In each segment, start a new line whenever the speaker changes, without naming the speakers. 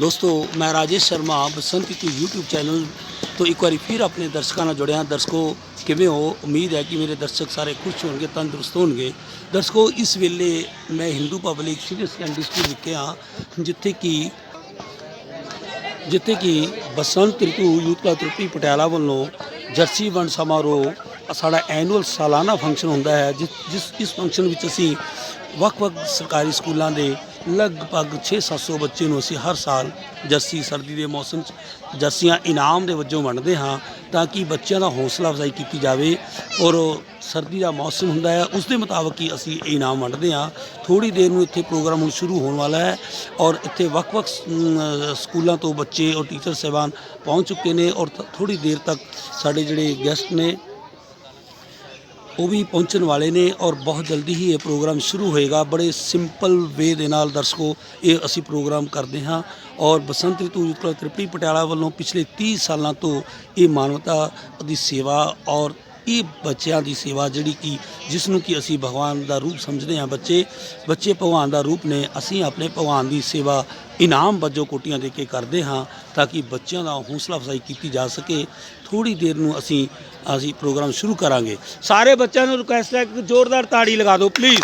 ਦੋਸਤੋ, ਮੈਂ ਰਾਜੇਸ਼ ਸ਼ਰਮਾ ਬਸੰਤ ਕੀ YouTube ਚੈਨਲ ਤੋਂ ਇੱਕ ਵਾਰੀ ਫਿਰ ਆਪਣੇ ਦਰਸ਼ਕਾਂ ਨਾਲ ਜੁੜਿਆ ਦਰਸ਼ਕੋ, ਕਿਵੇਂ ਹੋ? ਉਮੀਦ ਹੈ ਕਿ ਮੇਰੇ ਦਰਸ਼ਕ ਸਾਰੇ ਖੁਸ਼ ਹੋਣਗੇ, ਤੰਦਰੁਸਤ ਹੋਣਗੇ। ਦਰਸ਼ਕੋ, ਇਸ ਵੇਲੇ ਮੈਂ Hindu public senior secondary school ਵਿਖੇ ਹਾਂ, ਜਿੱਥੇ ਕਿ ਜਿੱਥੇ ਕਿ ਬਸੰਤ ਰਿਤੂ ਯੂਥ ਕਲੱਬ ਤ੍ਰਿਪੀ ਪਟਿਆਲਾ ਵੱਲੋਂ ਜਰਸੀ ਵੰਡ ਸਮਾਰੋਹ, ਸਾਡਾ ਐਨੂਅਲ ਸਾਲਾਨਾ ਫੰਕਸ਼ਨ ਹੁੰਦਾ ਹੈ, ਜਿਸ ਜਿਸ ਇਸ ਫੰਕਸ਼ਨ ਵਿੱਚ ਅਸੀਂ ਵੱਖ-ਵੱਖ ਸਰਕਾਰੀ ਸਕੂਲਾਂ ਦੇ ਲਗਭਗ 6-700 ਬੱਚੇ ਨੂੰ ਅਸੀਂ ਹਰ ਸਾਲ ਜਰਸੀ, ਸਰਦੀ ਦੇ ਮੌਸਮ 'ਚ ਜਰਸੀਆਂ ਇਨਾਮ ਦੇ ਵਜੋਂ ਵੰਡਦੇ ਹਾਂ ਤਾਂ ਕਿ ਬੱਚਿਆਂ ਦਾ ਹੌਸਲਾ ਅਫਜ਼ਾਈ ਕੀਤੀ ਜਾਵੇ ਔਰ ਸਰਦੀ ਦਾ ਮੌਸਮ ਹੁੰਦਾ ਹੈ, ਉਸ ਦੇ ਮੁਤਾਬਕ ਹੀ ਅਸੀਂ ਇਹ ਇਨਾਮ ਵੰਡਦੇ ਹਾਂ। ਥੋੜੀ ਦੇਰ ਨੂੰ ਇੱਥੇ ਪ੍ਰੋਗਰਾਮ ਹੁਣ ਸ਼ੁਰੂ ਹੋਣ ਵਾਲਾ ਹੈ ਔਰ ਇੱਥੇ ਵੱਖ-ਵੱਖ ਸਕੂਲਾਂ ਤੋਂ ਬੱਚੇ ਔਰ ਟੀਚਰ ਸਹਿਬਾਨ ਪਹੁੰਚ ਚੁੱਕੇ ਨੇ ਔਰ ਥੋੜੀ ਦੇਰ ਤੱਕ ਸਾਡੇ ਜਿਹੜੇ ਗੈਸਟ ਨੇ ਉਹ ਵੀ ਪਹੁੰਚਣ ਵਾਲੇ ਨੇ ਔਰ ਬਹੁਤ ਜਲਦੀ ਹੀ ਇਹ ਪ੍ਰੋਗਰਾਮ ਸ਼ੁਰੂ ਹੋਏਗਾ। ਬੜੇ ਸਿੰਪਲ ਵੇ ਦੇ ਨਾਲ ਦਰਸ਼ਕੋ ਇਹ ਅਸੀਂ ਪ੍ਰੋਗਰਾਮ ਕਰਦੇ ਹਾਂ ਔਰ ਬਸੰਤ ਰਿਤੂ ਯੂਥ ਕਲੱਬ ਤ੍ਰਿਪੜੀ ਪਟਿਆਲਾ ਵੱਲੋਂ ਪਿਛਲੇ 30 ਸਾਲਾਂ ਤੋਂ ਇਹ ਮਾਨਵਤਾ ਦੀ ਸੇਵਾ ਔਰ ਇਹ ਬੱਚਿਆਂ ਦੀ ਸੇਵਾ ਜਿਹੜੀ ਕਿ ਜਿਸ ਨੂੰ ਕਿ ਅਸੀਂ ਭਗਵਾਨ ਦਾ ਰੂਪ ਸਮਝਦੇ ਹਾਂ ਬੱਚੇ ਬੱਚੇ ਭਗਵਾਨ ਦਾ ਰੂਪ ਨੇ, ਅਸੀਂ ਆਪਣੇ ਭਗਵਾਨ ਦੀ ਸੇਵਾ ਇਨਾਮ ਵਜੋਂ ਕੋਟੀਆਂ ਦੇ ਕੇ ਕਰਦੇ ਹਾਂ ਤਾਂ ਕਿ ਬੱਚਿਆਂ ਦਾ ਹੌਸਲਾ ਅਫਜ਼ਾਈ ਕੀਤੀ ਜਾ ਸਕੇ। ਥੋੜੀ ਦੇਰ ਨੂੰ ਅਸੀਂ ਅਸੀਂ ਪ੍ਰੋਗਰਾਮ ਸ਼ੁਰੂ ਕਰਾਂਗੇ। ਸਾਰੇ ਬੱਚਿਆਂ ਨੂੰ ਰਿਕੁਐਸਟ ਹੈ ਕਿ ਜ਼ੋਰਦਾਰ ਤਾੜੀ ਲਗਾ ਦਿਓ
please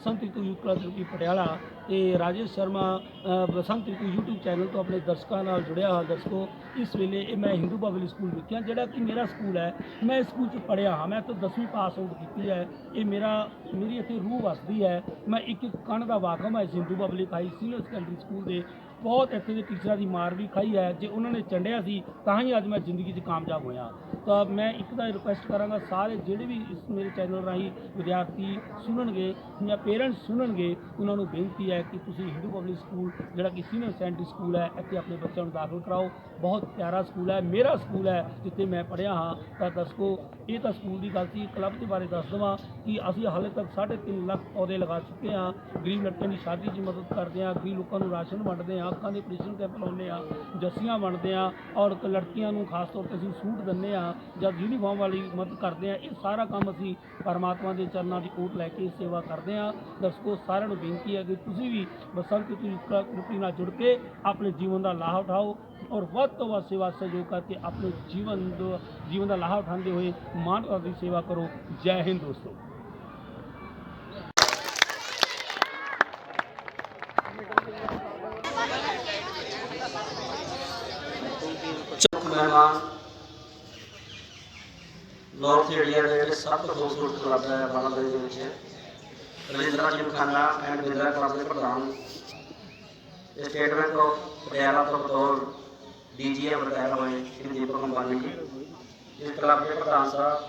Basant Ritu youth club Tripri Patiala ਤੇ
ਰਾਜੇਸ਼ ਸ਼ਰਮਾ ਅ, ਬਸੰਤ ਰਿਤੂ YouTube ਚੈਨਲ ਤੋਂ ਆਪਣੇ ਦਰਸ਼ਕਾਂ ਨਾਲ ਜੁੜਿਆ ਹਾਂ ਦਰਸ਼ਕੋ ਇਸ ਵੇਲੇ ਇਹ ਮੈਂ ਹਿੰਦੂ ਪਬਲਿਕ ਸਕੂਲ ਵਿਖਿਆ ਜਿਹੜਾ ਕਿ ਮੇਰਾ ਸਕੂਲ ਹੈ। ਮੈਂ ਇਸ ਸਕੂਲ 'ਚ ਪੜ੍ਹਿਆ ਹਾਂ ਮੈਂ ਤਾਂ 10ਵੀਂ ਪਾਸ ਆਊਟ ਕੀਤੀ ਹੈ। ਇਹ ਮੇਰਾ ਮੇਰੀ ਇੱਥੇ ਰੂਹ ਵਸਦੀ ਹੈ। ਮੈਂ ਇੱਕ ਇੱਕ ਕਣ ਦਾ ਵਾਕਮ ਹੈ ਇਸ Hindu public high senior secondary school ਦੇ ਬਹੁਤ ਇੱਥੇ ਦੇ ਟੀਚਰਾਂ ਦੀ ਮਾਰ ਵੀ ਖਾਈ ਹੈ, ਜੇ ਉਹਨਾਂ ਨੇ ਚੰਡਿਆ ਸੀ, ਤਾਂ ਹੀ ਅੱਜ ਮੈਂ ਜ਼ਿੰਦਗੀ 'ਚ ਕਾਮਯਾਬ ਹੋਇਆ। ਤਾਂ ਮੈਂ ਇੱਕ ਤਾਂ ਰਿਕੁਐਸਟ ਕਰਾਂਗਾ, ਸਾਰੇ ਜਿਹੜੇ ਵੀ ਇਸ ਮੇਰੇ ਚੈਨਲ ਰਾਹੀਂ ਵਿਦਿਆਰਥੀ ਸੁਣਨਗੇ ਜਾਂ ਪੇਰੈਂਟਸ ਸੁਣਨਗੇ, ਉਹਨਾਂ ਨੂੰ ਬੇਨਤੀ ਹੈ ਕਿ ਤੁਸੀਂ ਹਿੰਦੂ ਪਬਲਿਕ ਸਕੂਲ ਜਿਹੜਾ ਕਿ ਸੀਨੀਅਰ ਸੈਕੰਡਰੀ ਸਕੂਲ ਹੈ, ਇੱਥੇ ਆਪਣੇ ਬੱਚਿਆਂ ਨੂੰ ਦਾਖਲ ਕਰਾਓ। ਬਹੁਤ ਪਿਆਰਾ ਸਕੂਲ ਹੈ, ਮੇਰਾ ਸਕੂਲ ਹੈ, ਜਿੱਥੇ ਮੈਂ ਪੜ੍ਹਿਆ ਹਾਂ। ਤਾਂ ਦਸਕੋ ਇਹ ਤਾਂ ਸਕੂਲ ਦੀ ਗੱਲ ਸੀ ਕਲੱਬ ਦੇ ਬਾਰੇ ਦੱਸ ਦਵਾਂ ਕਿ ਅਸੀਂ ਹਾਲੇ ਤੱਕ 3.5 ਲੱਖ ਪੌਦੇ ਲਗਾ ਚੁੱਕੇ ਹਾਂ। ਗਰੀਬ ਲੜਕਿਆਂ ਦੀ ਸ਼ਾਦੀ 'ਚ ਮਦਦ ਕਰਦੇ ਹਾਂ, ਗਰੀਬ ਲੋਕਾਂ ਨੂੰ ਰਾਸ਼ਨ ਵੰਡਦੇ ਹਾਂ। ਅੱਖਾਂ ਦੇ ਆਪਰੇਸ਼ਨ ਕੈਂਪ ਲਾਉਂਦੇ ਹਾਂ, ਜੱਸੀਆਂ ਵੰਡਦੇ ਹਾਂ ਔਰ ਲੜਕੀਆਂ ਨੂੰ ਖਾਸ ਤੌਰ ਤੇ ਅਸੀਂ ਸੂਟ ਦਿੰਦੇ ਹਾਂ ਜਾਂ ਯੂਨੀਫਾਰਮ ਵਾਲੀ ਮਦਦ ਕਰਦੇ ਹਾਂ, ਇਹ ਸਾਰਾ ਕੰਮ ਅਸੀਂ ਪਰਮਾਤਮਾ ਦੇ ਚਰਨਾਂ ਦੀ ਕੋਟ ਲੈ ਕੇ ਸੇਵਾ ਕਰਦੇ ਹਾਂ। ਦਰਸ਼ਕੋ, ਸਾਰਿਆਂ ਨੂੰ ਬੇਨਤੀ ਹੈ ਕਿ ਤੁਸੀਂ ਵੀ ਬਸੰਤ ઋતુ ਗਰੁੱਪੀ ਨਾਲ ਜੁੜ ਕੇ ਆਪਣੇ ਜੀਵਨ ਦਾ ਲਾਹਾ ਉਠਾਓ ਔਰ ਵੱਧ ਤੋਂ ਵੱਧ ਸੇਵਾ ਸਹਿਯੋਗ ਕਰਕੇ ਆਪਣੇ ਜੀਵਨ ਦਾ ਜੀਵਨ ਦਾ ਲਾਹਾ ਉਠਾਉਂਦੇ ਹੋਏ ਮਾਨਵਤਾ ਦੀ ਸੇਵਾ ਕਰੋ। ਜੈ ਹਿੰਦ ਦੋਸਤੋ।
ਮੁੱਖ ਮਹਿਮਾਨ ਨਾਰਥ ਇੰਡੀਆ ਦੇ ਜਿਹੜੇ ਸਭ ਤੋਂ ਖੂਬਸੂਰਤ ਕਲੱਬ ਹੈ ਬਾਂਗਲਾਦੇਸ਼ ਦੇ ਵਿੱਚ ਰਜਿੰਦਰਾ ਜਿਮਖਾਨਾ ਐਂਡ ਵਿੰਦਰਾ ਕਲੱਬ ਦੇ ਪ੍ਰਧਾਨ ਸਟੇਟ ਬੈਂਕ ਆਫ ਪਟਿਆਲਾ ਤੋਂ ਬਤੌਰ ਡੀਜੀਐਮ ਰਿਟਾਇਰ ਹੋਏ ਸ਼੍ਰੀ ਦੀਪਕ ਅੰਬਾਨੀ ਜੀ ਇਸ ਕਲੱਬ ਦੇ ਪ੍ਰਧਾਨ ਸਾਹਿਬ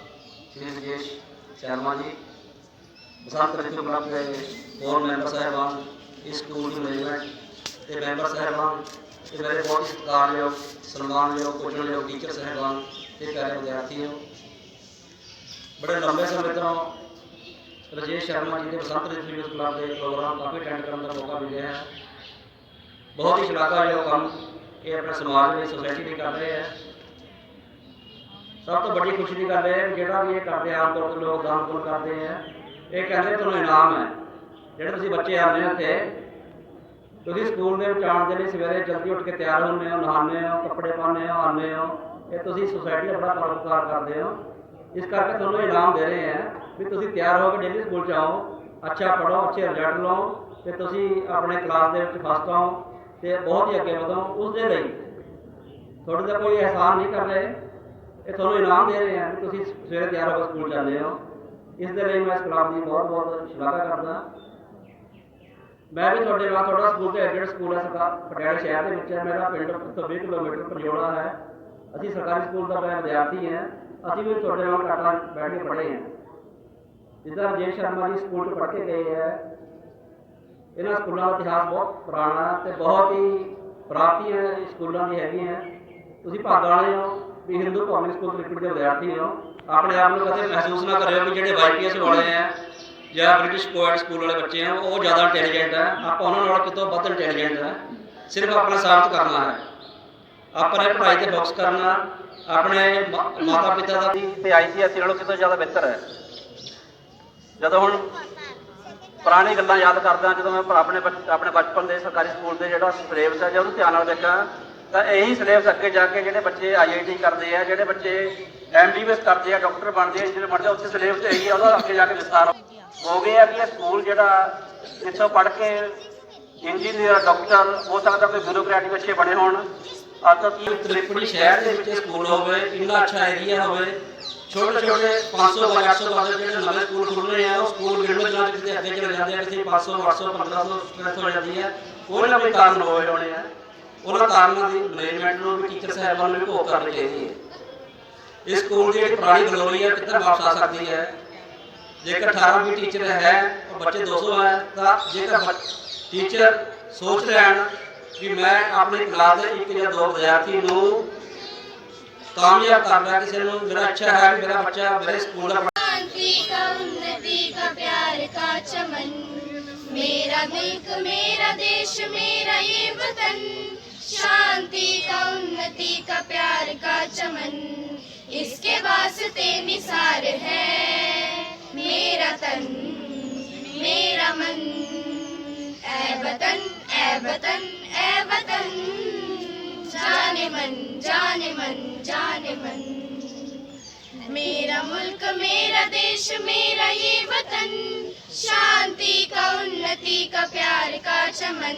ਸ਼੍ਰੀ ਰਜੇਸ਼ ਸ਼ਰਮਾ ਜੀ ਬਸੰਤ ਰਿਤੂ ਕਲੱਬ ਦੇ ਹੋਰ ਮੈਂਬਰ ਸਾਹਿਬਾਨ ਇਸ ਸਕੂਲ ਦੀ ਮੇਰੇ ਬਹੁਤ ਹੀ ਸਤਿਕਾਰਯੋਗ, ਸਨਮਾਨਯੋਗ, ਪੁੱਜਣਯੋਗ ਟੀਚਰ ਸਾਹਿਬਾਨ ਤੇ ਪਿਆਰੇ ਵਿਦਿਆਰਥੀਓ। ਬੜੇ ਲੰਬੇ ਸਮੇਂ ਤੋਂ ਰਜੇਸ਼ ਸ਼ਰਮਾ ਜੀ ਦੇ ਬਸੰਤ ਰਿਤੂ ਯੂਥ ਕਲੱਬ ਦੇ ਪ੍ਰੋਗਰਾਮ ਕਾਫੀ ਅਟੈਂਡ ਕਰਨ ਦਾ ਮੌਕਾ ਮਿਲਿਆ ਹੈ। ਬਹੁਤ ਹੀ ਸ਼ਲਾਘਾਯੋਗ ਕੰਮ ਇਹ ਆਪਣੇ ਸਮਾਜ ਲਈ ਸੋਸਾਇਟੀ ਲਈ ਕਰ ਰਹੇ ਹੈ। ਸਭ ਤੋਂ ਵੱਡੀ ਖੁਸ਼ੀ ਦੀ ਗੱਲ ਇਹ ਹੈ ਜਿਹੜਾ ਵੀ ਇਹ ਕਰਦੇ ਆਮ ਤੌਰ ਤੇ ਲੋਕ ਦਾਨ ਪੁੰਨ ਕਰਦੇ ਆ, ਇਹ ਕਹਿੰਦੇ ਤੁਹਾਨੂੰ ਇਨਾਮ ਹੈ। ਜਿਹੜੇ ਤੁਸੀਂ ਬੱਚੇ ਆਉਂਦੇ ਹੋ ਇੱਥੇ ਤੁਸੀਂ ਸਕੂਲ ਦੇ ਵਿੱਚ ਆਉਣ ਦੇ ਲਈ ਸਵੇਰੇ ਜਲਦੀ ਉੱਠ ਕੇ ਤਿਆਰ ਹੁੰਦੇ ਹੋ, ਨਹਾਉਂਦੇ ਹੋ, ਕੱਪੜੇ ਪਾਉਂਦੇ ਹੋ, ਆਉਂਦੇ ਹੋ, ਇਹ ਤੁਸੀਂ ਸੋਸਾਇਟੀ ਦਾ ਬੜਾ ਪਰਉਪਕਾਰ ਕਰਦੇ ਹੋ। ਇਸ ਕਰਕੇ ਤੁਹਾਨੂੰ ਇਨਾਮ ਦੇ ਰਹੇ ਆ ਵੀ ਤੁਸੀਂ ਤਿਆਰ ਹੋ ਕੇ ਡੇਲੀ ਸਕੂਲ ਚ ਆਓ, ਅੱਛਾ ਪੜ੍ਹੋ, ਅੱਛੇ ਰਿਜ਼ਲਟ ਲਓ ਤੇ ਤੁਸੀਂ ਆਪਣੇ ਕਲਾਸ ਦੇ ਵਿੱਚ ਫਸਟ ਆਓ ਤੇ ਬਹੁਤ ਹੀ ਅੱਗੇ ਵਧੋ। ਉਸ ਦੇ ਲਈ ਤੁਹਾਡੇ ਦਾ ਕੋਈ ਅਹਿਸਾਨ ਨਹੀਂ ਕਰ ਰਹੇ। ਇਹ ਤੁਹਾਨੂੰ ਇਨਾਮ ਦੇ ਰਹੇ ਆ ਕਿ ਤੁਸੀਂ ਸਵੇਰੇ ਤਿਆਰ ਹੋ ਕੇ ਸਕੂਲ ਜਾਂਦੇ ਹੋ। ਇਸ ਦੇ ਲਈ ਮੈਂ ਇਸ ਕਲਾਬ ਦੀ ਬਹੁਤ ਬਹੁਤ ਸ਼ਲਾਘਾ ਕਰਦਾ। ਮੈਂ ਵੀ ਤੁਹਾਡੇ ਨਾਲ ਤੁਹਾਡਾ ਸਕੂਲ ਤੇ ਐਡਿਟ ਸਕੂਲ ਹੈ ਸਰਕਾਰ, ਪਟਿਆਲਾ ਸ਼ਹਿਰ ਦੇ ਵਿੱਚ ਹੈ, ਮੇਰਾ ਪਿੰਡ ਤੋਂ 20 ਕਿਲੋਮੀਟਰ ਪਰਜੋੜਾ ਹੈ। ਅਸੀਂ ਸਰਕਾਰੀ ਸਕੂਲ ਦਾ ਮੈਂ ਵਿਦਿਆਰਥੀ ਹਾਂ, ਅਸੀਂ ਵੀ ਤੁਹਾਡੇ ਨਾਲ ਟਾਟਾ ਬੈਠ ਕੇ ਪੜ੍ਹੇ ਹਾਂ। ਜਿੱਦਾਂ ਜੈ ਸ਼ਰਮਾ ਜੀ ਸਕੂਲ ਤੋਂ ਪੜ੍ਹ ਕੇ ਗਏ ਹੈ, ਇਹਨਾਂ ਸਕੂਲਾਂ ਦਾ ਇਤਿਹਾਸ ਬਹੁਤ ਪੁਰਾਣਾ ਤੇ ਬਹੁਤ ਹੀ ਪ੍ਰਾਪਤੀਆਂ ਸਕੂਲਾਂ ਦੀ ਹੈਗੀਆਂ ਤੁਸੀਂ ਭਾਗਾਂ ਵਾਲੇ ਹੋ, ਵੀ ਹਿੰਦੂ ਪਬਲਿਕ ਸਕੂਲ ਕ੍ਰਿਕਟ ਦੇ ਵਿਦਿਆਰਥੀ ਹੋ, ਆਪਣੇ ਆਪ ਨੂੰ ਕਦੇ ਮਹਿਸੂਸ ਨਾ ਕਰਿਓ ਵੀ ਜਿਹੜੇ ਵਾਈਪੀਐਸ ਵਾਲੇ ਆ ਜਾਂ ਬ੍ਰਿਟਿਸ਼ ਕੋਐਡ ਸਕੂਲ ਵਾਲੇ ਬੱਚੇ ਆ, ਉਹ ਜ਼ਿਆਦਾ ਇੰਟੈਲੀਜੈਂਟ ਆ। ਆਪਾਂ ਉਹਨਾਂ ਨਾਲੋਂ ਕਿਤੋਂ ਵੱਧ ਇੰਟੈਲੀਜੈਂਟ ਆ। ਸਿਰਫ ਆਪਣਾ ਸਾਬਤ ਕਰਨਾ ਹੈ। ਆਪਾਂ ਨੇ ਪੜ੍ਹਾਈ ਤੇ ਫੋਕਸ ਕਰਨਾ, ਆਪਣੇ ਮਾਤਾ ਪਿਤਾ ਦਾ ਤੇ ਆਈਸੀਐਸਸੀ ਨਾਲੋਂ ਕਿਤੋਂ ਜ਼ਿਆਦਾ ਬਿਹਤਰ ਹੈ? ਜਦੋਂ ਹੁਣ ਪੁਰਾਣੀ ਗੱਲਾਂ ਯਾਦ ਕਰਦਾ, ਜਦੋਂ ਮੈਂ ਆਪਣੇ ਬਚ- ਆਪਣੇ ਬਚਪਨ ਦੇ ਸਰਕਾਰੀ ਸਕੂਲ ਦੇ ਜਿਹੜਾ ਸਿਲੇਬਸ ਹੈ, ਜੇ ਉਹਨੂੰ ਧਿਆਨ ਨਾਲ ਦੇਖਾਂ ਤਾਂ ਇਹੀ ਸਿਲੇਬਸ ਅੱਗੇ ਜਾ ਕੇ ਜਿਹੜੇ ਬੱਚੇ ਆਈਆਈਟੀ ਕਰਦੇ ਆ, ਜਿਹੜੇ ਬੱਚੇ ਐਮਬੀਬੀਐਸ ਕਰਦੇ ਆ, ਡਾਕਟਰ ਬਣਦੇ ਆ, ਇੰਜੀਨੀਅਰ ਬਣਦੇ ਆ, ਉੱਥੇ ਸਿਲੇਬਸ ਇਹੀ ਆ, ਉਹਦਾ ਅੱਗੇ ਜਾ ਕੇ ਵਿਸਤਾਰ ਹੋ ਗਿਆ ਵੀ ਇਹ ਸਕੂਲ ਜਿਹੜਾ ਇੱਥੋਂ ਪੜ੍ਹ ਕੇ ਇੰਜੀਨੀਅਰ, ਡਾਕਟਰ ਹੋ ਸਕਦਾ ਕੋਈ ਬਿਊਰੋਕਰੈਟਿਕ ਅੱਛੇ ਬਣੇ ਹੋਣ। ਅੱਜ ਤੱਕ ਤ੍ਰਿਪੜੀ ਸ਼ਹਿਰ ਦੇ ਵਿੱਚ ਸਕੂਲ ਹੋਵੇ, ਇੰਨਾ ਅੱਛਾ ਏਰੀਆ ਹੋਵੇ, ਛੋਟੇ ਛੋਟੇ 500 ਬਾਈ 800 ਬਾਈ ਜਿਹੜੇ ਨਵੇਂ ਸਕੂਲ ਖੁੱਲ ਰਹੇ ਆ, ਉਹ ਸਕੂਲ ਗਿਣਵੇਂ ਦਿਨਾਂ ਕਿਤੇ ਅੱਗੇ ਚਲੇ ਜਾਂਦੇ ਆ ਕਿਸੇ 500 800 1500 ਸਟ੍ਰੈਂਥ ਹੋ ਜਾਂਦੀ ਹੈ ਕੋਈ ਨਾ ਕੋਈ ਕਾਰਨ ਹੋਏ ਹੋਣੇ ਆ। ਉਹਨਾਂ ਕਾਰਨਾਂ ਦੀ ਮੈਨੇਜਮੈਂਟ ਨੂੰ ਵੀ ਟੀਚਰ ਸਾਹਿਬਾਨ ਨੂੰ ਵੀ ਭੋਗ ਕਰਨੀ ਚਾਹੀਦੀ ਹੈ ਇਸ ਸਕੂਲ ਦੀ ਜਿਹੜੀ ਪੁਰਾਣੀ ਗਲੋਰੀ ਹੈ ਕਿੱਧਰ ਵਾਪਸ ਆ ਸਕਦੀ ਹੈ ਜੇਕਰ 18 ਵੀ ਟੀਚਰ ਹੈ ਉਹ ਬੱਚੇ 200 ਹੈ ਤਾਂ ਜੇਕਰ ਟੀਚਰ ਸੋਚ ਲੈਣ ਕਿ ਮੈਂ ਆਪਣੀ ਕਲਾਸ ਦੇ ਇੱਕ ਜਾਂ ਦੋ ਵਿਦਿਆਰਥੀ ਨੂੰ ਕਾਮਯਾਬ ਕਰਨਾ ਕਿਸੇ ਨੂੰ ਮੇਰਾ ਅੱਛਾ ਹੈ ਕਿ ਮੇਰਾ ਬੱਚਾ ਮੇਰੇ ਸਕੂਲ ਦਾ
शांति का उन्नति का प्यार का चमन मेरा मुल्क मेरा देश मेरा ये वतन शांति का उन्नति का प्यार का चमन, इसके वास्ते निसार है मेरा तन, मेरा मन। ऐ वतन ऐ वतन ऐ वतन, जाने मन जाने मन जाने मन। मेरा मुल्क, मेरा देश, मेरा ये वतन, शांति का उन्नति का प्यार का चमन।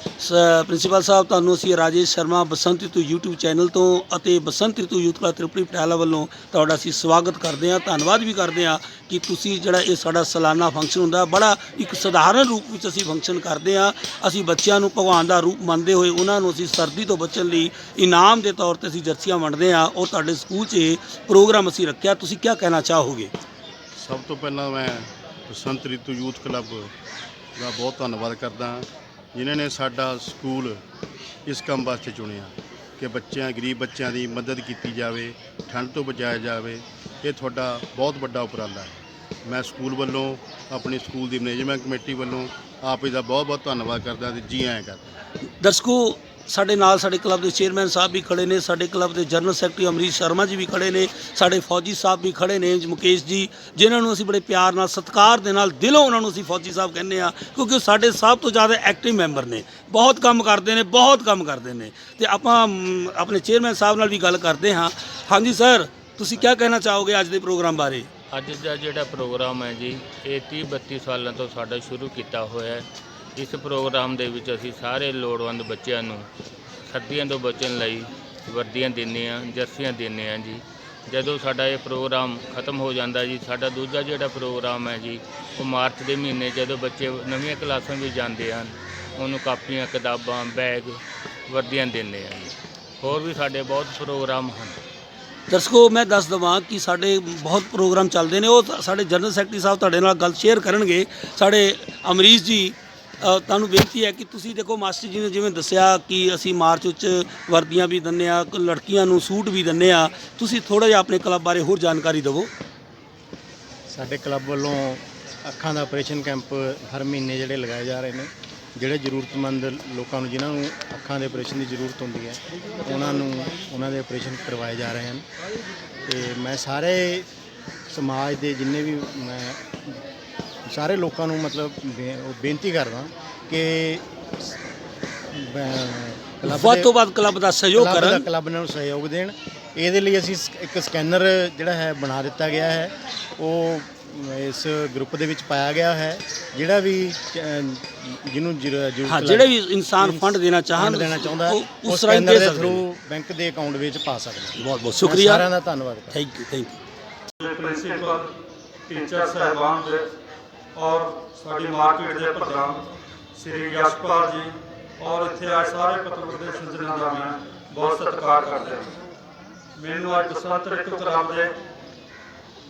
ਪ੍ਰਿੰਸੀਪਲ ਸਾਹਿਬ, ਤੁਹਾਨੂੰ ਅਸੀਂ ਰਾਜੇਸ਼ ਸ਼ਰਮਾ ਬਸੰਤ ਰਿਤੂ YouTube ਚੈਨਲ ਤੋਂ ਅਤੇ ਬਸੰਤ ਰਿਤੂ ਯੂਥ ਕਲੱਬ ਤ੍ਰਿਪੜੀ ਪਟਿਆਲਾ ਵੱਲੋਂ ਤੁਹਾਡਾ ਅਸੀਂ ਸਵਾਗਤ ਕਰਦੇ ਹਾਂ, ਧੰਨਵਾਦ ਵੀ ਕਰਦੇ ਹਾਂ ਕਿ ਤੁਸੀਂ ਜਿਹੜਾ ਇਹ ਸਾਡਾ ਸਾਲਾਨਾ ਫੰਕਸ਼ਨ ਹੁੰਦਾ, ਬੜਾ ਇੱਕ ਸਧਾਰਨ ਰੂਪ ਵਿੱਚ ਅਸੀਂ ਫੰਕਸ਼ਨ ਕਰਦੇ ਹਾਂ। ਅਸੀਂ ਬੱਚਿਆਂ ਨੂੰ ਭਗਵਾਨ ਦਾ ਰੂਪ ਮੰਨਦੇ ਹੋਏ ਉਹਨਾਂ ਨੂੰ ਅਸੀਂ ਸਰਦੀ ਤੋਂ ਬਚਣ ਲਈ ਇਨਾਮ ਦੇ ਤੌਰ ਤੇ ਅਸੀਂ ਜਰਸੀਆਂ ਵੰਡਦੇ ਹਾਂ। ਉਹ ਤੁਹਾਡੇ ਸਕੂਲ 'ਚ ਇਹ ਪ੍ਰੋਗਰਾਮ ਅਸੀਂ ਰੱਖਿਆ। ਤੁਸੀਂ ਕੀ ਕਹਿਣਾ ਚਾਹੋਗੇ?
ਸਭ ਤੋਂ ਪਹਿਲਾਂ ਮੈਂ ਬਸੰਤ ਰਿਤੂ ਯੂਥ ਕਲੱਬ ਦਾ ਬਹੁਤ ਧੰਨਵਾਦ ਕਰਦਾ ਹਾਂ। ਜਿਨ੍ਹਾਂ ਨੇ ਸਾਡਾ ਸਕੂਲ ਇਸ ਕੰਮ ਵਾਸਤੇ ਚੁਣਿਆ ਕਿ ਬੱਚਿਆਂ, ਗਰੀਬ ਬੱਚਿਆਂ ਦੀ ਮਦਦ ਕੀਤੀ ਜਾਵੇ, ਠੰਡ ਤੋਂ ਬਚਾਇਆ ਜਾਵੇ, ਇਹ ਤੁਹਾਡਾ ਬਹੁਤ ਵੱਡਾ ਉਪਰਾਲਾ ਹੈ। ਮੈਂ ਸਕੂਲ ਵੱਲੋਂ, ਆਪਣੀ ਸਕੂਲ ਦੀ ਮੈਨੇਜਮੈਂਟ ਕਮੇਟੀ ਵੱਲੋਂ ਆਪ ਜੀ ਦਾ ਬਹੁਤ ਬਹੁਤ ਧੰਨਵਾਦ ਕਰਦਾ ਤੇ ਜੀ ਆਇਆਂ ਕਰਦਾ।
ਦਰਸ਼ਕੋ ਸਾਡੇ ਨਾਲ ਸਾਡੇ ਕਲੱਬ ਦੇ ਚੇਅਰਮੈਨ ਸਾਹਿਬ ਵੀ ਖੜੇ ਨੇ, ਸਾਡੇ ਕਲੱਬ ਦੇ ਜਨਰਲ ਸੈਕਟਰੀ ਅਮਰੀਸ਼ ਸ਼ਰਮਾ ਜੀ ਵੀ ਖੜੇ ਨੇ, ਸਾਡੇ ਫੌਜੀ ਸਾਹਿਬ ਵੀ ਖੜੇ ਨੇ, ਮੁਕੇਸ਼ ਜੀ, ਜਿਨ੍ਹਾਂ ਨੂੰ ਅਸੀਂ ਬੜੇ ਪਿਆਰ ਨਾਲ, ਸਤਿਕਾਰ ਦੇ ਨਾਲ ਦਿਲੋਂ ਉਹਨਾਂ ਨੂੰ ਅਸੀਂ ਫੌਜੀ ਸਾਹਿਬ ਕਹਿੰਦੇ ਆ ਕਿਉਂਕਿ ਉਹ ਸਾਡੇ ਸਭ ਤੋਂ ਜ਼ਿਆਦਾ ਐਕਟਿਵ ਮੈਂਬਰ ਨੇ। ਬਹੁਤ ਕੰਮ ਕਰਦੇ ਨੇ, ਬਹੁਤ ਕੰਮ ਕਰਦੇ ਨੇ। ਤੇ ਆਪਾਂ ਆਪਣੇ ਚੇਅਰਮੈਨ ਸਾਹਿਬ ਨਾਲ ਵੀ ਗੱਲ ਕਰਦੇ ਹਾਂ। ਹਾਂਜੀ ਸਰ, ਤੁਸੀਂ ਕੀ ਕਹਿਣਾ ਚਾਹੋਗੇ ਅੱਜ ਦੇ ਪ੍ਰੋਗਰਾਮ ਬਾਰੇ?
ਅੱਜ ਦਾ ਜਿਹੜਾ ਪ੍ਰੋਗਰਾਮ ਹੈ ਜੀ, ਇਹ 30 32 ਸਾਲਾਂ ਤੋਂ ਸਾਡਾ ਸ਼ੁਰੂ ਕੀਤਾ ਹੋਇਆ ਹੈ। ਇਸ ਪ੍ਰੋਗਰਾਮ ਦੇ ਵਿੱਚ ਅਸੀਂ ਸਾਰੇ ਲੋੜਵੰਦ ਬੱਚਿਆਂ ਨੂੰ ਸਰਦੀਆਂ ਤੋਂ ਬਚਣ ਲਈ ਵਰਦੀਆਂ ਦਿੰਦੇ ਹਾਂ, ਜਰਸੀਆਂ ਦਿੰਦੇ ਹਾਂ ਜੀ। ਜਦੋਂ ਸਾਡਾ ਇਹ ਪ੍ਰੋਗਰਾਮ ਖਤਮ ਹੋ ਜਾਂਦਾ ਜੀ, ਸਾਡਾ ਦੂਜਾ ਜਿਹੜਾ ਪ੍ਰੋਗਰਾਮ ਹੈ ਜੀ, ਉਹ ਮਾਰਚ ਦੇ ਮਹੀਨੇ ਜਦੋਂ ਬੱਚੇ ਨਵੀਆਂ ਕਲਾਸਾਂ ਵਿੱਚ ਜਾਂਦੇ ਹਨ, ਉਹਨੂੰ ਕਾਪੀਆਂ, ਕਿਤਾਬਾਂ, ਬੈਗ ਵਰਦੀਆਂ ਦਿੰਦੇ ਹਾਂ ਜੀ। ਹੋਰ ਵੀ ਸਾਡੇ ਬਹੁਤ ਪ੍ਰੋਗਰਾਮ ਹਨ।
ਦਰਸ਼ਕੋ, ਮੈਂ ਦੱਸ ਦਵਾਂ ਕਿ ਸਾਡੇ ਬਹੁਤ ਪ੍ਰੋਗਰਾਮ ਚੱਲਦੇ ਨੇ। ਉਹ ਸਾਡੇ ਜਨਰਲ ਸੈਕਟਰੀ ਸਾਹਿਬ ਤੁਹਾਡੇ ਨਾਲ ਗੱਲ ਸ਼ੇਅਰ ਕਰਨਗੇ। ਸਾਡੇ ਅਮਰੀਸ਼ ਜੀ ਅ, ਤੁਹਾਨੂੰ ਬੇਨਤੀ ਹੈ ਕਿ ਤੁਸੀਂ ਦੇਖੋ ਮਾਸਟਰ ਜੀ ਨੇ ਜਿਵੇਂ ਦੱਸਿਆ ਕਿ ਅਸੀਂ ਮਾਰਚ ਵਿੱਚ ਵਰਦੀਆਂ ਵੀ ਦਿੰਦੇ ਆ ਲੜਕੀਆਂ ਨੂੰ ਸੂਟ ਵੀ ਦਿੰਦੇ ਆ ਤੁਸੀਂ ਥੋੜਾ ਜਿਹਾ ਆਪਣੇ ਕਲੱਬ ਬਾਰੇ ਹੋਰ ਜਾਣਕਾਰੀ ਦਿਵੋ।
ਸਾਡੇ ਕਲੱਬ ਵੱਲੋਂ ਅੱਖਾਂ ਦਾ ਆਪਰੇਸ਼ਨ ਕੈਂਪ ਹਰ ਮਹੀਨੇ ਜਿਹੜੇ ਲਗਾਏ ਜਾ ਰਹੇ ਨੇ ਜਿਹੜੇ ਜ਼ਰੂਰਤਮੰਦ ਲੋਕਾਂ ਨੂੰ ਜਿਨ੍ਹਾਂ ਨੂੰ ਅੱਖਾਂ ਦੇ ਆਪਰੇਸ਼ਨ ਦੀ ਜ਼ਰੂਰਤ ਹੁੰਦੀ ਹੈ ਉਹਨਾਂ ਨੂੰ ਉਹਨਾਂ ਦੇ ਆਪਰੇਸ਼ਨ ਕਰਵਾਏ ਜਾ ਰਹੇ ਹਨ। ਤੇ ਮੈਂ ਸਾਰੇ ਸਮਾਜ ਦੇ ਜਿੰਨੇ ਵੀ ਮੈਂ ਸਾਰੇ ਲੋਕਾਂ ਨੂੰ ਮਤਲਬ ਬੇ- ਉਹ ਬੇਨਤੀ ਕਰਦਾ ਕਿ ਬ- ਕਲੱਬ
ਵੱਧ
ਦੇ-
ਤੋਂ ਵੱਧ ਕਲੱਬ ਦਾ ਸਹਿਯੋਗ
ਕਲੱਬ ਦਾ
ਕਰਨ
ਕਲੱਬ ਨੂੰ ਸਹਿਯੋਗ ਦੇਣ। ਇਹਦੇ ਲਈ ਅਸੀਂ ਸ- ਇੱਕ ਸਕੈਨਰ ਜਿਹੜਾ ਹੈ ਬਣਾ ਦਿੱਤਾ ਗਿਆ ਹੈ। ਉਹ ਇਸ ਗਰੁੱਪ ਦੇ ਵਿੱਚ ਪਾਇਆ ਗਿਆ ਹੈ। ਜਿਹੜਾ ਵੀ ਅਹ, ਜਿਹਨੂੰ ਜ਼ਰੂ- ਜ਼ਰੂਰਤ
ਹਾਂ ਜਿਹੜੇ ਵੀ ਇਨਸਾਨ ਫੰਡ ਦੇਣਾ ਚਾਹਣ
ਦੇਣਾ ਚਾਹੁੰਦਾ ਹੈ,
ਉਹ ਉਸ ਰਾਹੀਂ
ਸਕੈਨਰ
ਦੇ
ਦੇ
ਸਕਦੇ ਨੇ।
ਥਰੂ ਬੈਂਕ ਦੇ ਅਕਾਊਂਟ ਵਿੱਚ ਪਾ ਸਕਦਾ ਹੈ
ਬਹੁਤ ਬਹੁਤ
ਮੈਂ
ਸ਼ੁਕਰੀਆ।
ਸਾਰਿਆਂ ਦਾ ਧੰਨਵਾਦ ਕਰਦਾ।
ਥੈਂਕ ਯੂ ਥੈਂਕ ਯੂ
ਦੇ ਪ੍ਰਿੰਸੀਪਲ ਟੀਚਰ ਸਹਿਬਾਨ ਦੇ ਔਰ ਸਾਡੀ ਮਾਰਕੀਟ ਦੇ ਪ੍ਰਧਾਨ ਸ੍ਰੀ ਯਸ਼ਪਾਲ ਜੀ ਔਰ ਇੱਥੇ ਆਏ ਸਾਰੇ ਪਤਵਰ ਦੇ ਸੱਜਣਾਂ ਦਾ ਮੈਂ ਬਹੁਤ ਸਤਿਕਾਰ ਕਰਦਾ ਮੈਨੂੰ ਅੱਜ ਬਸੰਤ ਰਿਤੂ ਕਲੱਬ ਦੇ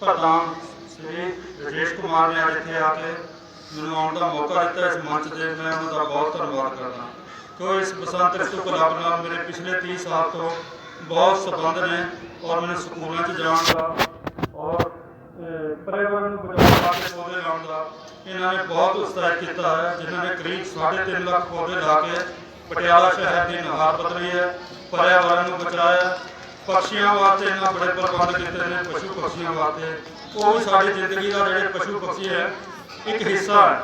ਪ੍ਰਧਾਨ ਸ੍ਰੀ ਰਜੇਸ਼ ਕੁਮਾਰ ਨੇ ਅੱਜ ਇੱਥੇ ਆ ਕੇ ਮੈਨੂੰ ਆਉਣ ਦਾ ਮੌਕਾ ਦਿੱਤਾ। ਇਸ ਮੰਚ ਤੇ ਮੈਂ ਉਹਨਾਂ ਦਾ ਬਹੁਤ ਧੰਨਵਾਦ ਕਰਦਾ ਕਿਉਂ ਇਸ ਬਸੰਤ ਰਿਤੂ ਕਲੱਬ ਨਾਲ ਮੇਰੇ ਪਿਛਲੇ 30 ਸਾਲ ਤੋਂ ਬਹੁਤ ਸੰਬੰਧ ਨੇ ਔਰ ਮੈਨੂੰ ਸਕੂਲਾਂ 'ਚ ਜਾਣ ਦਾ ਔਰ ਅਹ, ਨੂੰ ਬਚਾਉਣ ਵਾਸਤੇ ਪੌਦੇ ਲਾਉਣ ਦਾ ਇਹਨਾਂ ਨੇ ਬਹੁਤ ਉਤਸ਼ਾਹਿਤ ਕੀਤਾ ਹੈ ਜਿਨ੍ਹਾਂ ਨੇ ਕਰੀਬ 3.5 ਲੱਖ ਪੌਦੇ ਲਾ ਕੇ ਪਟਿਆਲਾ ਸ਼ਹਿਰ ਦੀ ਨਹਾਰ ਬਦਲੀ ਹੈ ਪਰਿਆਵਰਨ ਨੂੰ ਬਚਾਇਆ। ਪਕਸ਼ੀਆਂ ਵਾਸਤੇ ਇਹਨਾਂ ਬੜੇ ਪ੍ਰਬੰਧ ਕੀਤੇ ਨੇ ਪਸ਼ੂ ਪਕਸ਼ੀਆਂ ਵਾਸਤੇ। ਉਹ ਵੀ ਸਾਡੀ ਜ਼ਿੰਦਗੀ ਦਾ ਜਿਹੜੇ ਪਸ਼ੂ ਪਕਸ਼ੀ ਹੈ ਇੱਕ ਹਿੱਸਾ ਹੈ।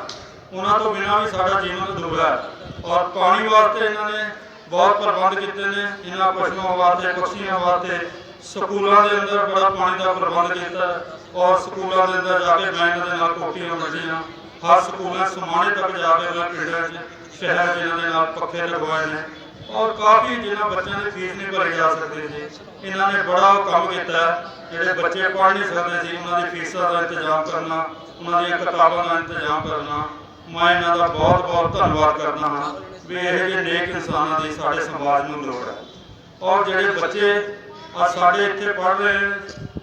ਉਹਨਾਂ ਤੋਂ ਬਿਨਾਂ ਵੀ ਸਾਡਾ ਜੀਵਨ ਅਧੂਰਾ ਹੈ। ਔਰ ਪਾਣੀ ਵਾਸਤੇ ਇਹਨਾਂ ਨੇ ਬਹੁਤ ਪ੍ਰਬੰਧ ਕੀਤੇ ਨੇ ਇਹਨਾਂ ਪਸ਼ੂਆਂ ਵਾਸਤੇ ਪਕਸ਼ੀਆਂ ਵਾਸਤੇ। ਸਕੂਲਾਂ ਦੇ ਅੰਦਰ ਬੜਾ ਪਾਣੀ ਦਾ ਪ੍ਰਬੰਧ ਕੀਤਾ। ਹੈ ਔਰ ਸਕੂਲਾਂ ਦੇ ਅੰਦਰ ਜਾ ਕੇ ਮੈਂ ਇਹਨਾਂ ਦੇ ਨਾਲ ਕੋਟੀਆਂ ਵੰਡੀਆਂ ਹਰ ਸਕੂਲਾਂ ਸਮਾਣੇ ਤੱਕ ਜਾ ਕੇ ਮੈਂ ਪਿੰਡਾਂ 'ਚ ਸ਼ਹਿਰ 'ਚ ਇਹਨਾਂ ਦੇ ਨਾਲ ਪੱਖੇ ਲਗਵਾਏ ਨੇ। ਔਰ ਕਾਫੀ ਜਿਨ੍ਹਾਂ ਬੱਚਿਆਂ ਦੀ ਫੀਸ ਨਹੀਂ ਭਰੀ ਜਾ ਸਕਦੀ ਸੀ, ਇਹਨਾਂ ਨੇ ਬੜਾ ਕੰਮ ਕੀਤਾ, ਜਿਹੜੇ ਬੱਚੇ ਪੜ੍ਹ ਨਹੀਂ ਸਕਦੇ ਸੀ, ਉਹਨਾਂ ਦੀ ਫੀਸਾਂ ਦਾ ਇੰਤਜ਼ਾਮ ਕਰਨਾ, ਉਹਨਾਂ ਦੀਆਂ ਕਿਤਾਬਾਂ ਦਾ ਇੰਤਜ਼ਾਮ ਕਰਨਾ। ਮੈਂ ਇਹਨਾਂ ਦਾ ਬਹੁਤ ਬਹੁਤ ਧੰਨਵਾਦ ਕਰਦਾ ਹਾਂ ਵੀ ਇਹੋ ਜਿਹੇ ਨੇਕ ਇਨਸਾਨਾਂ ਦੀ ਸਾਡੇ ਸਮਾਜ ਨੂੰ ਲੋੜ ਹੈ। ਔਰ ਜਿਹੜੇ ਬੱਚੇ ਆ ਸਾਡੇ ਇੱਥੇ ਪੜ੍ਹ ਰਹੇ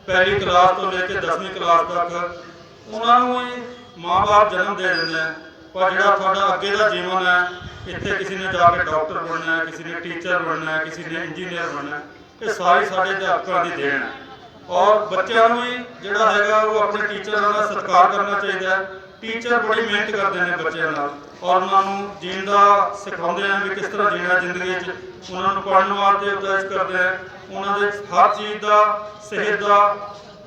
ਪਹਿਲੀ ਕਲਾਸ ਤੋਂ ਲੈ ਕੇ 10ਵੀਂ ਕਲਾਸ ਤੱਕ ਉਹਨਾਂ ਨੂੰ ਹੀ ਮਾਂ-ਬਾਪ ਜਨਮ ਦੇ ਦਿੰਦੇ ਆ। ਪਰ ਜਿਹੜਾ ਤੁਹਾਡਾ ਅੱਗੇ ਦਾ ਜੀਵਨ ਹੈ, ਇੱਥੇ ਕਿਸੇ ਨੇ ਜਾ ਕੇ ਡਾਕਟਰ ਬਣਨਾ ਹੈ, ਕਿਸੇ ਨੇ ਟੀਚਰ ਬਣਨਾ ਹੈ, ਕਿਸੇ ਨੇ ਇੰਜੀਨੀਅਰ ਬਣਨਾ ਇਹ ਸਾਰੀ ਸਾਡੇ ਅਧਿਆਪਕਾਂ ਦੀ ਦੇਣ ਹੈ। ਔਰ ਬੱਚਿਆਂ ਨੂੰ ਹੀ ਜਿਹੜਾ ਹੈਗਾ ਉਹ ਆਪਣੇ ਟੀਚਰਾਂ ਦਾ ਸਤਿਕਾਰ ਕਰਨਾ ਚਾਹੀਦਾ ਹੈ। ਟੀਚਰ ਬੜੀ ਮਿਹਨਤ ਕਰਦੇ ਨੇ ਬੱਚਿਆਂ ਨਾਲ। ਔਰ ਉਹਨਾਂ ਨੂੰ ਜੀਣ ਦਾ ਸਿਖਾਉਂਦੇ ਆ ਵੀ ਕਿਸ ਤਰ੍ਹਾਂ ਜੀਣਾ ਜ਼ਿੰਦਗੀ 'ਚ ਉਹਨਾਂ ਨੂੰ ਪੜ੍ਹਨ ਵਾਸਤੇ ਉਤਸ਼ਾਹਿਤ ਕਰਦੇ ਆ। ਉਹਨਾਂ ਦੇ ਹਰ ਚੀਜ਼ ਦਾ, ਸਿਹਤ ਦਾ,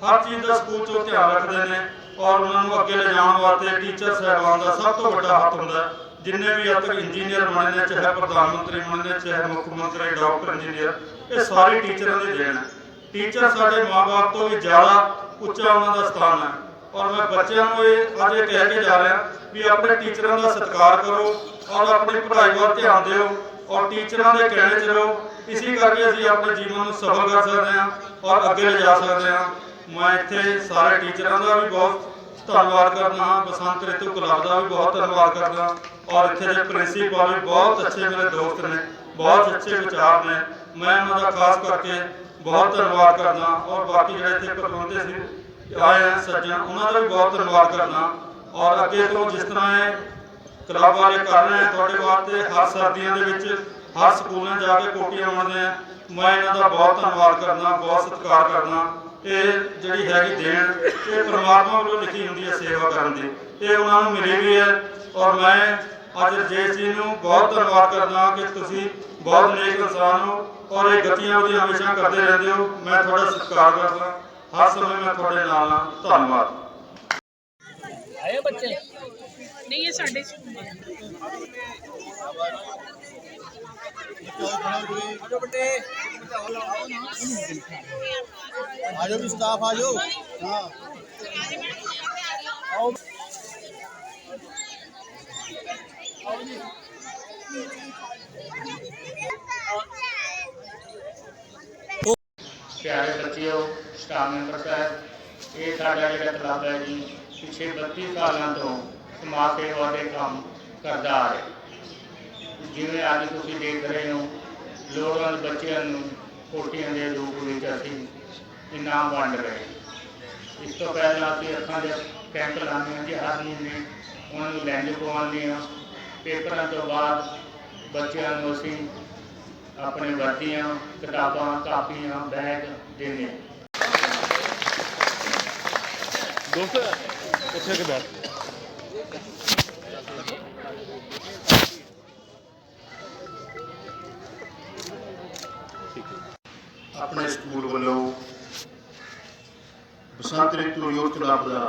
ਹਰ ਚੀਜ਼ ਦਾ ਸਕੂਲ 'ਚੋਂ ਧਿਆਨ ਰੱਖਦੇ ਨੇ। ਔਰ ਉਹਨਾਂ ਨੂੰ ਅੱਗੇ ਲਿਜਾਣ ਵਾਸਤੇ ਟੀਚਰ ਸਾਹਿਬਾਨ ਦਾ ਸਭ ਤੋਂ ਵੱਡਾ ਹੱਥ ਹੁੰਦਾ। ਜਿੰਨੇ ਵੀ ਅੱਜ ਤੱਕ ਇੰਜੀਨੀਅਰ ਬਣੇ ਨੇ, ਚਾਹੇ ਪ੍ਰਧਾਨ ਮੰਤਰੀ ਬਣੇ ਨੇ, ਚਾਹੇ ਮੁੱਖ ਮੰਤਰੀ ਡਾਕਟਰ ਇੰਜੀਨੀਅਰ ਇਹ ਸਾਰੇ ਟੀਚਰਾਂ ਦੇ ਦੇਣ। ਹੈ ਟੀਚਰ ਸਾਡੇ ਮਾਪੇ ਤੋਂ ਵੀ ਜ਼ਿਆਦਾ ਉੱਚਾ ਉਹਨਾਂ ਦਾ ਸਥਾਨ ਹੈ। ਔਰ ਮੈਂ ਬੱਚਿਆਂ ਨੂੰ ਇਹ ਅੱਜ ਕਹਿ ਕੇ ਜਾ ਰਿਹਾ ਵੀ ਆਪਣੇ ਟੀਚਰਾਂ ਦਾ ਸਤਿਕਾਰ ਕਰੋ ਔਰ ਆਪਣੀ ਪੜ੍ਹਾਈ ਵੱਲ ਧਿਆਨ ਦਿਓ ਔਰ ਟੀਚਰਾਂ ਦੇ ਕਹਿਣੇ 'ਚ ਇਸੇ ਕਰਕੇ ਅਸੀਂ ਆਪਣੇ ਜੀਵਨ ਨੂੰ ਸਫਲ ਕਰ ਸਕਦੇ ਹਾਂ ਔਰ ਅੱਗੇ ਲਿਜਾ ਸਕਦੇ ਹਾਂ। ਮੈਂ ਇੱਥੇ ਸਾਰੇ ਟੀਚਰਾਂ ਦਾ ਵੀ ਬਹੁਤ ਧੰਨਵਾਦ ਕਰਦਾ ਹਾਂ, ਬਸੰਤ ਰਿਤੂ ਕਲੱਬ ਦਾ ਵੀ ਬਹੁਤ ਧੰਨਵਾਦ ਕਰਦਾ ਔਰ ਇੱਥੇ ਦੇ ਪ੍ਰਿੰਸੀਪਲ ਵੀ ਬਹੁਤ ਅੱਛੇ ਮੇਰੇ ਦੋਸਤ ਨੇ, ਬਹੁਤ ਅੱਛੇ ਵਿਚਾਰ ਨੇ। ਮੈਂ ਉਹਨਾਂ ਦਾ ਖਾਸ ਕਰਕੇ ਬਹੁਤ ਧੰਨਵਾਦ ਕਰਦਾ ਔਰ ਬਾਕੀ ਜਿਹੜੇ ਇੱਥੇ ਪਰਵੰਦੇ ਸੀ ਆਏ ਆ ਸੱਜਣ, ਉਹਨਾਂ ਦਾ ਵੀ ਬਹੁਤ ਧੰਨਵਾਦ ਕਰਦਾ ਔਰ ਅੱਗੇ ਤੋਂ ਜਿਸ ਤਰ੍ਹਾਂ ਇਹ ਕਲੱਬ ਵਾਲੇ ਕਰ ਰਹੇ ਆ, ਤੁਹਾਡੇ ਵਾਸਤੇ ਹਰ ਸਰਦੀਆਂ ਦੇ ਵਿੱਚ, ਹਰ ਸਕੂਲਾਂ ਜਾ ਕੇ ਕੋਟੀਆਂ ਬਣਾਉਂਦੇ ਆ, ਮੈਂ ਇਹਨਾਂ ਦਾ ਬਹੁਤ ਧੰਨਵਾਦ ਕਰਦਾ ਬਹੁਤ ਸਤਿਕਾਰ ਕਰਦਾ ਇਹ ਜਿਹੜੀ ਹੈਗੀ ਦੇਣ, ਇਹ ਪ੍ਰਮਾਤਮਾ ਵੱਲੋਂ ਲਿਖੀ ਹੁੰਦੀ ਹੈ ਸੇਵਾ ਕਰਨ ਦੀ। ਇਹ ਉਹਨਾਂ ਨੂੰ ਮਿਲੀ ਵੀ ਹੈ। ਔਰ ਮੈਂ ਅੱਜ ਰਜੇਸ਼ ਜੀ ਨੂੰ ਬਹੁਤ ਧੰਨਵਾਦ ਕਰਦਾ ਕਿ ਤੁਸੀਂ ਬਹੁਤ ਨੇਕ ਇਨਸਾਨ ਹੋ ਔਰ ਇਹ ਗਤੀਆਂ ਉਹਦੀਆਂ ਹਮੇਸ਼ਾ ਕਰਦੇ ਰਹਿੰਦੇ ਹੋ। ਮੈਂ ਤੁਹਾਡਾ ਸਤਿਕਾਰ ਕਰਦਾ। ਹਰ ਸਮੇਂ ਮੈਂ ਤੁਹਾਡੇ ਨਾਲ ਹਾਂ ਧੰਨਵਾਦ
ਨਹੀਂ ਇਹ ਸਾਡੇ
ਆਜੋ ਵੀ ਸਟਾਫ ਆਜੋ ਹਾਂ
ਪਿਆਰੇ ਬੱਚਿਓ ਸਟਾਫ ਮੈਂਬਰ ਸਾਹਿਬ ਇਹ ਸਾਡਾ ਜਿਹੜਾ ਕਲੱਬ ਹੈ ਜੀ, ਪਿਛੇ 32 ਸਾਲਾਂ ਤੋਂ ਸਮਾਜ ਸੇਵਾ ਦੇ ਕੰਮ ਕਰਦਾ ਆ ਰਿਹਾ। ਜਿਵੇਂ ਅੱਜ ਤੁਸੀਂ ਦੇਖ ਰਹੇ ਹੋ, ਲੋੜਵੰਦ ਬੱਚਿਆਂ ਨੂੰ ਕੋਟੀਆਂ ਦੇ ਰੂਪ ਵਿੱਚ ਅਸੀਂ ਇਨਾਮ ਵੰਡ ਰਹੇ ਇਸ ਤੋਂ ਪਹਿਲਾਂ ਅਸੀਂ ਅੱਖਾਂ ਦੇ ਕੈਂਪ ਲਾਉਂਦੇ ਹਾਂ ਜੀ, ਹਰ ਮਹੀਨੇ ਉਹਨਾਂ ਨੂੰ ਲੈਂਜ ਪਵਾਉਂਦੇ ਹਾਂ। ਪੇਪਰਾਂ ਤੋਂ ਬਾਅਦ ਬੱਚਿਆਂ ਨੂੰ ਅਸੀਂ ਆਪਣੇ ਵਰਦੀਆਂ, ਕਿਤਾਬਾਂ, ਕਾਪੀਆਂ, ਬੈਗ ਦਿੰਦੇ ਹਾਂ।
ਆਪਣੇ ਸਕੂਲ ਵੱਲੋਂ ਬਸੰਤ ਰਿਤੂ ਯੂਥ ਕਲੱਬ ਦਾ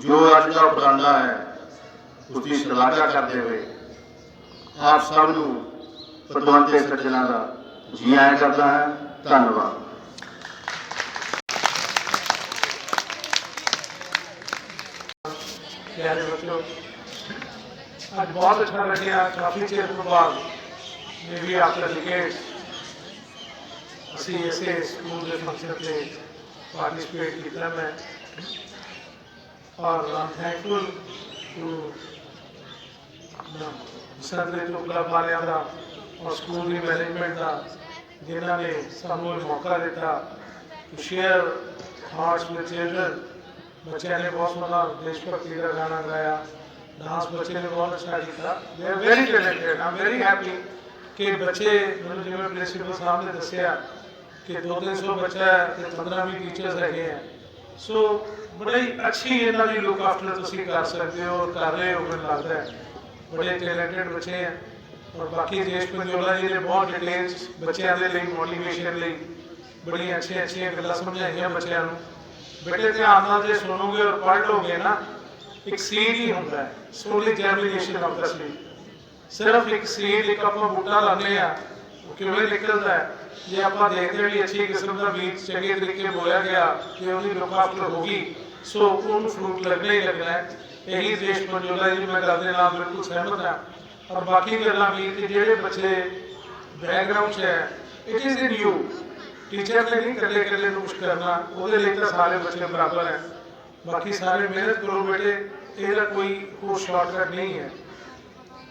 ਜੋ ਅੱਜ ਦਾ ਉਪਰਾਲਾ ਹੈ, ਉਸ ਦੀ ਸ਼ਲਾਘਾ ਕਰਦੇ ਹੋਏ ਆਪ ਸਭ ਨੂੰ ਪਤਵੰਤੇ ਸੱਜਣਾ ਦਾ ਜੀ ਆਇਆਂ ਕਰਦਾ ਹੈ। ਧੰਨਵਾਦ।
ਪਿਆਰੇ ਬੱਚਿਓ ਅੱਜ ਬਹੁਤ ਅੱਛਾ ਲੱਗਿਆ, ਕਾਫੀ ਚਿਰ ਤੋਂ ਬਾਅਦ ਮੇਬੀ ਆਫਟਰ ਡਿਕੇਡ ਅਸੀਂ ਇਸੇ ਸਕੂਲ ਦੇ ਫੰਕਸ਼ਨ ਤੇ ਪਾਰਟਿਸਿਪੇਟ ਕੀਤਾ ਮੈਂ। ਔਰ ਆਮ ਥੈਂਕਫੁਲ ਟੂ ਸੰਦੇ ਤੋਂ ਕਲੱਬ ਵਾਲਿਆਂ ਦਾ ਔਰ ਸਕੂਲ ਦੀ ਮੈਨੇਜਮੈਂਟ ਦਾ, ਜਿਨ੍ਹਾਂ ਨੇ ਸਾਨੂੰ ਇਹ ਮੌਕਾ ਦਿੱਤਾ ਸ਼ੇਅਰ ਥਾਟਸ ਵਿਦ ਚਿਲਡਰਨ ਬੱਚਿਆਂ ਨੇ ਬਹੁਤ ਸੋਹਣਾ ਦੇਸ਼ ਭਗਤੀ ਦਾ ਗਾਣਾ ਗਾਇਆ ਡਾਂਸ ਬੱਚੇ ਨੇ ਬਹੁਤ ਅੱਛਾ ਕੀਤਾ। They are very talented I'm very happy ਕਿ ਬੱਚੇ ਮੈਨੂੰ ਜਿਵੇਂ ਪ੍ਰਿੰਸੀਪਲ ਸਾਹਿਬ ਨੇ ਦੱਸਿਆ ਕਿ 2-300 ਬੱਚਾ ਹੈ ਤੇ 15-20 ਟੀਚਰਸ ਹੈਗੇ ਆ। ਸੋ ਬੜੀ ਅੱਛੀ ਇਹਨਾਂ ਦੀ ਲੁੱਕ ਆਫਟਰ ਤੁਸੀਂ ਕਰ ਸਕਦੇ ਹੋ ਔਰ ਕਰ ਰਹੇ ਹੋ, ਮੈਨੂੰ ਲੱਗਦਾ ਹੈ। ਬੜੇ ਟੈਲੈਂਟਡ ਬੱਚੇ ਆ। ਔਰ ਬਾਕੀ ਦੇਸ਼ ਪੰਜੋਲਾ ਜੀ ਨੇ ਬਹੁਤ ਡਿਟੇਲਸ ਬੱਚਿਆਂ ਦੇ ਲਈ ਮੋਟੀਵੇਸ਼ਨ ਲਈ ਬੜੀਆਂ ਅੱਛੀਆਂ ਅੱਛੀਆਂ ਗੱਲਾਂ ਸਮਝਾਈਆਂ ਬੱਚਿਆਂ ਨੂੰ। ਬੇਟੇ ਧਿਆਨ ਨਾਲ ਜੇ ਸੁਣੋਗੇ ਔਰ ਪੜ੍ਹ ਲੋਗੇ ਨਾ, ਇੱਕ ਸੀਡ ਹੀ ਹੁੰਦਾ ਹੈ solely germination of the seed ਸਿਰਫ ਇੱਕ ਸੀਡ ਇੱਕ ਆਪਾਂ ਬੂਟਾ ਲਾਉਂਦੇ ਆ ਉਹ ਕਿਵੇਂ ਨਿਕਲਦਾ ਹੈ? ਜੇ ਆਪਾਂ ਦੇਖਦੇ ਵੀ ਅੱਛੀ ਕਿਸਮ ਦਾ ਬੀਜ ਚੰਗੇ ਤਰੀਕੇ ਬੋਇਆ ਗਿਆ ਕਿ ਉਹਦੀ ਲੁਕਾਫਟ ਹੋ ਸੋ ਉਹਨੂੰ ਫਰੂਟ ਲੱਗਣਾ ਹੀ ਲੱਗਣਾ ਹੈ। ਇਹੀ ਦੇਸ਼ ਪੰਜੋਲਾ ਜੀ ਮੈਂ ਗੱਲ ਦੇ ਨਾਲ ਬਿਲਕੁਲ ਸਹਿਮਤ ਹਾਂ। ਔਰ ਬਾਕੀ ਗੱਲਾਂ ਵੀ, ਜਿਹੜੇ ਬੱਚੇ ਬੈਕਗ੍ਰਾਉਂਡ 'ਚ ਹੈ it is in you teacher ਨੇ ਨਹੀਂ ਇਕੱਲੇ ਇਕੱਲੇ ਨੂੰ ਕੁਛ ਕਰਨਾ ਉਹਦੇ ਲਈ ਤਾਂ ਸਾਰੇ ਬੱਚੇ ਬਰਾਬਰ ਹੈ ਬਾਕੀ ਸਾਰੇ ਮਿਹਨਤ ਕਰੋ ਬੇਟੇ ਇਹਦਾ ਕੋਈ ਹੋਰ ਸ਼ਾਰਟਕਟ ਨਹੀਂ ਹੈ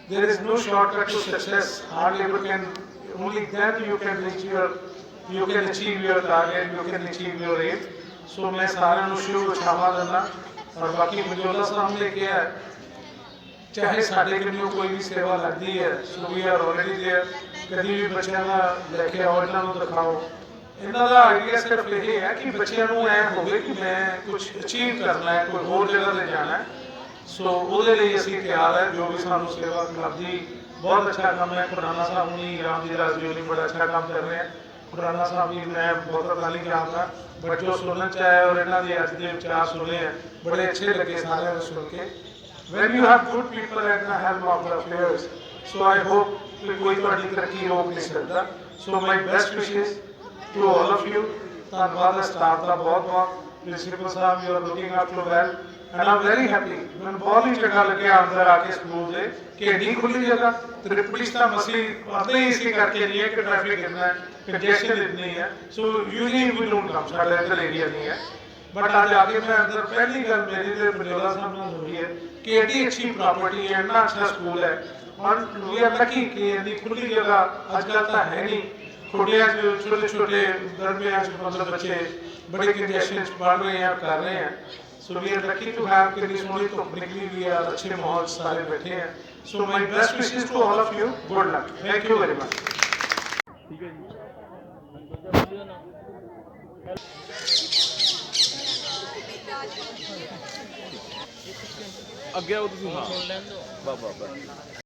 there is no shortcut to success hard labor can only then you can reach your you can achieve your target you can achieve your aim so ਮੈਂ ਸਾਰਿਆਂ ਨੂੰ ਸ਼ੁਭ ਇਛਾਵਾਂ ਦਿੰਦਾ ਔਰ ਬਾਕੀ ਮਜੋਲਾ ਸਾਹਿਬ ਨੇ ਕਿਹਾ ਹੈ, ਚਾਹੇ ਸਾਡੇ ਕੋਲੋਂ ਕੋਈ ਵੀ ਸੇਵਾ ਲੱਗਦੀ ਹੈ so we are already there ਕਦੀ ਵੀ ਬੱਚਿਆਂ ਦਾ ਲੈ ਕੇ ਆਓ ਇਹਨਾਂ ਨੂੰ ਦਿਖਾਓ ਇਹਨਾਂ ਦਾ ਆਈਡੀਆ ਸਿਰਫ ਇਹ ਹੈ ਕਿ ਬੱਚਿਆਂ ਨੂੰ ਐ ਹੋਵੇ ਕਿ ਮੈਂ ਕੁਝ ਅਚੀਵ ਕਰਨਾ ਹੈ, ਕੋਈ ਹੋਰ ਜਗ੍ਹਾ ਤੇ ਜਾਣਾ ਹੈ। ਸੋ ਉਹਦੇ ਲਈ ਅਸੀਂ ਤਿਆਰ ਹੈ, ਜੋ ਵੀ ਸਾਨੂੰ ਸੇਵਾ ਕਰਦੀ ਬਹੁਤ ਅੱਛਾ ਕੰਮ ਹੈ। ਖੁਰਾਨਾ ਸਾਹਿਬ ਨੇ ਰਾਮ ਜੀ ਰਾਜ ਜੀ ਨੇ ਬੜਾ ਅੱਛਾ ਕੰਮ ਕਰ ਰਹੇ ਹੈ। ਖੁਰਾਨਾ ਸਾਹਿਬ ਜੀ ਮੈਂ ਬਹੁਤ ਅਕਾਲੀ ਜਾਣਦਾ ਬਟ ਜੋ ਸੁਣਨ ਚ ਆਇਆ ਔਰ ਇਹਨਾਂ ਦੇ ਅੱਜ ਦੇ ਵਿਚਾਰ ਸੁਣੇ ਹੈ, ਬੜੇ ਅੱਛੇ ਲੱਗੇ ਸਾਰਿਆਂ ਨੂੰ ਸੁਣ ਕੇ। When you have good people at the helm of the affairs so i hope ਕਿ ਕੋਈ ਤੁਹਾਡੀ ਤਰੱਕੀ ਰੋਕ ਨਹੀਂ ਸਕਦਾ। So my best wishes to all of you ਧੰਨਵਾਦ ਸਟਾਫ ਦਾ ਬਹੁਤ ਬਹੁਤ principal Sahib you are looking after well and I'm very happy ਮੈਨੂੰ ਬਹੁਤ ਹੀ ਚੰਗਾ ਲੱਗਿਆ ਅੰਦਰ ਆ ਕੇ ਸਕੂਲ ਦੇ। ਕਿ ਇੰਨੀ ਖੁੱਲੀ ਜਗ੍ਹਾ। ਤ੍ਰਿਪੜੀ ਤਾਂ ਮਸਲੀ ਆਉਂਦੇ ਹੀ ਇਸੇ ਕਰਕੇ ਨਹੀਂ ਹੈ ਕਿ ਟ੍ਰੈਫਿਕ ਇੰਨਾ ਹੈ ਕੰਜੈਸ਼ਨ ਇਤਨੀ ਹੈ। ਸੋ ਯੂਜ਼ਲੀ ਵੀ ਡੋਂਟ ਕਮ ਸਾਡੇ ਇੱਧਰ ਏਰੀਆ ਨਹੀਂ ਹੈ। ਬਟ ਅੱਜ ਆ ਕੇ ਮੈਂ ਅੰਦਰ ਪਹਿਲੀ ਗੱਲ ਮੇਰੀ ਤੇ ਬਜੋਲਾ ਸਾਹਿਬ ਨਾਲ ਹੋਈ ਹੈ ਕਿ ਐਡੀ ਅੱਛੀ ਪ੍ਰਾਪਰਟੀ ਹੈ, ਇੰਨਾ ਅੱਛਾ ਸਕੂਲ ਹੈ। ਔਰ ਵੀ ਆਰ ਲੱਕੀ ਕਿ ਇੰਨੀ ਖੁੱਲੀ ਜਗ੍ਹਾ, ਅੱਜ ਕੱਲ੍ਹ ਤਾਂ ਹੈ ਨਹੀਂ। ਖੁੱਡੀਆਂ ਚ ਛੋਟੇ ਛੋਟੇ ਦਰਮਿਆਨ ਚ ਮਤਲਬ ਬੱਚੇ ਬੜੇ ਕੰਜੈਸ਼ਨ ਚ ਪੜ ਰਹੇ ਆ ਕਰ ਰਹੇ ਆ so we are lucky to have ਕਿੰਨੀ ਸੋਹਣੀ ਧੁੱਪ ਨਿਕਲੀ ਵੀ ਆ ਅੱਛੇ ਮਾਹੌਲ 'ਚ ਸਾਰੇ ਬੈਠੇ ਆ so my best wishes to all of you good luck thank you very much
ਅੱਗੇ ਆਓ ਤੁਸੀਂ ਹਾਂ ਬਾ ਬਾ ਬਾ